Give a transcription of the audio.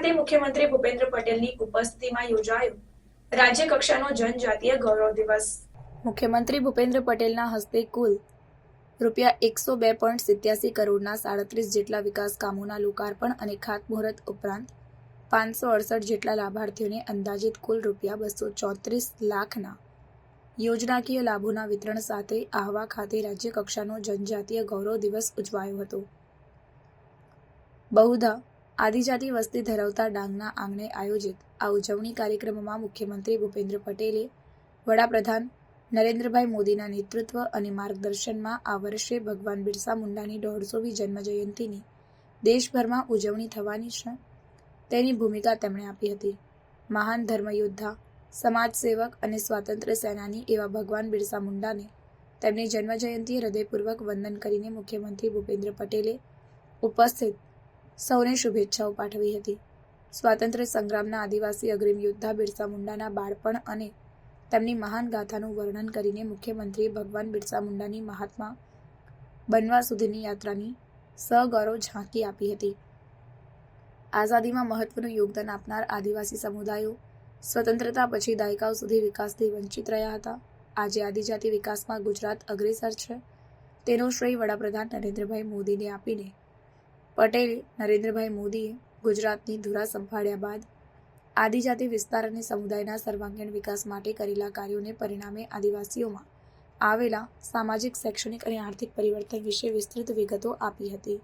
ખાતે મુખ્યમંત્રી ભૂપેન્દ્ર પટેલની ઉપસ્થિતિમાં યોજાયો. રાજ્ય કક્ષાનો જનજાતીય ગૌરવ દિવસ. મુખ્યમંત્રી ભૂપેન્દ્ર પટેલના હસ્તે કુલ રૂપિયા એકસો બે પોઈન્ટ સિત્યાસી કરોડના સાડત્રીસ જેટલા વિકાસ કામોના લોકાર્પણ અને ખાતમુહૂર્ત ઉપરાંત પાંચસો અડસઠ જેટલા લાભાર્થીઓને અંદાજિત કુલ રૂપિયા બસો ચોત્રીસ લાખના યોજનાકીય લાભોના વિતરણ સાથે આહવા ખાતે રાજ્ય કક્ષાનો જનજાતીય ગૌરવ દિવસ ઉજવાયો હતો. બહુધા આદિજાતિ વસ્તી ધરાવતા ડાંગના આંગણે આયોજિત આ ઉજવણી કાર્યક્રમમાં મુખ્યમંત્રી ભૂપેન્દ્ર પટેલે, વડાપ્રધાન નરેન્દ્રભાઈ મોદીના નેતૃત્વ અને માર્ગદર્શનમાં આ વર્ષે ભગવાન બિરસા મુંડાની દોઢસોમી જન્મજયંતિની દેશભરમાં ઉજવણી થવાની છે. તેની ભૂમિકા તેમણે આપી હતી. મહાન ધર્મયોદ્ધા, સમાજસેવક અને સ્વાતંત્ર્ય સેનાની એવા ભગવાન બિરસા મુંડાને તેમની જન્મજયંતિએ હૃદયપૂર્વક વંદન કરીને મુખ્યમંત્રી ભૂપેન્દ્ર પટેલે ઉપસ્થિત સૌને શુભેચ્છાઓ પાઠવી હતી. સ્વાતંત્ર્ય સંગ્રામના આદિવાસી અગ્રીમ યોદ્ધા બિરસા મુંડાના બાળપણ અને તેમની મહાન ગાથાનું વર્ણન કરીને મુખ્યમંત્રીએ ભગવાન બિરસા મુંડાની મહાત્મા બનવા સુધીની યાત્રાની સગૌરવ ઝાંકી આપી હતી. આઝાદીમાં મહત્વનું યોગદાન આપનાર આદિવાસી સમુદાયો સ્વતંત્રતા પછી દાયકાઓ સુધી વિકાસથી વંચિત રહ્યા હતા. આજે આદિજાતિ વિકાસમાં ગુજરાત અગ્રેસર છે. તેનો શ્રેય વડાપ્રધાન નરેન્દ્રભાઈ મોદીને આપીને પટેલે નરેન્દ્રભાઈ મોદીએ ગુજરાતની ધુરા સંભાળ્યા બાદ આદિજાતિ વિસ્તાર અને સમુદાયના સર્વાંગીણ વિકાસ માટે કરેલા કાર્યોને પરિણામે આદિવાસીઓમાં આવેલા સામાજિક, શૈક્ષણિક અને આર્થિક પરિવર્તન વિશે વિસ્તૃત વિગતો આપી હતી.